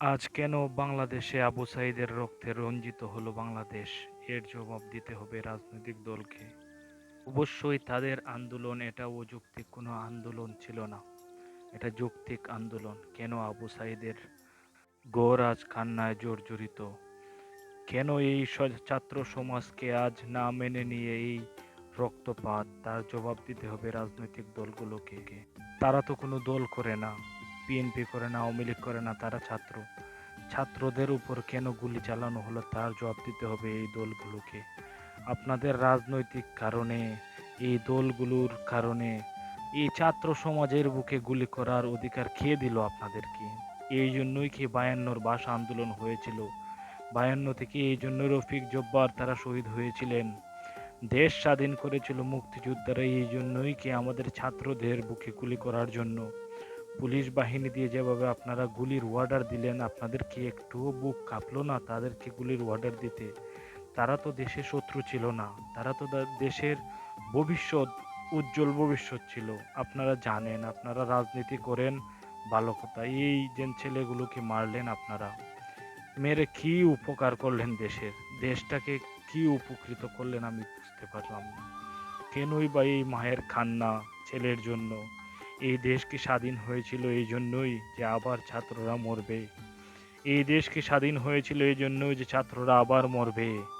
আজ কেন বাংলাদেশে আবু সাঈদের রক্তে রঞ্জিত হলো বাংলাদেশ? এর জবাব দিতে হবে রাজনৈতিক দলকে। অবশ্যই তাদের আন্দোলন, এটা অযৌক্তিক কোনো আন্দোলন ছিল না। এটা যৌক্তিক আন্দোলন। কেন আবু সাঈদের গড় আজ কান্নায় জর্জরিত? কেন এই ছাত্র সমাজকে আজ না মেনে নিয়ে এই রক্তপাত? তার জবাব দিতে হবে রাজনৈতিক দলগুলোকে। তারা তো কোনো দল করে না। বিএনপি করে না, আওয়ামী লীগ করে না, তারা ছাত্র। ছাত্রদের উপর কেন গুলি চালানো হলো, তার জবাব দিতে হবে এই দলগুলোকে। আপনাদের রাজনৈতিক কারণে, এই দলগুলোর কারণে, এই ছাত্র সমাজের বুকে গুলি করার অধিকার খেয়ে দিল আপনাদেরকে? এই জন্যই কি বায়ান্নর ভাষা আন্দোলন হয়েছিল? বায়ান্ন থেকে এই জন্য রফিক জব্বার তারা শহীদ হয়েছিলেন। দেশ স্বাধীন করেছিল মুক্তিযোদ্ধারা, এই জন্যই কি আমাদের ছাত্রদের বুকে গুলি করার জন্য? পুলিশ বাহিনী দিয়ে যেভাবে আপনারা গুলির অর্ডার দিলেন আপনাদের কি একটুও বুক কাঁপলো না তাদেরকে গুলির অর্ডার দিতে? তারা তো দেশের শত্রু ছিল না, তারা তো দেশের ভবিষ্যৎ, উজ্জ্বল ভবিষ্যৎ ছিল। আপনারা জানেন, আপনারা রাজনীতি করেন, ভালো কথা। এই যে ছেলেগুলোকে মারলেন আপনারা, মেরে কি উপকার করলেন দেশের? দেশটাকে কি উপকৃত করলেন আমি বুঝতে পারলাম না। কেনই বা এই মায়ের কান্না ছেলের জন্য? এই দেশ কি স্বাধীন হয়েছিল এই জন্যই যে আবার ছাত্ররা মরবে। এই দেশ কি স্বাধীন হয়েছিল এই জন্যই যে ছাত্ররা আবার মরবে।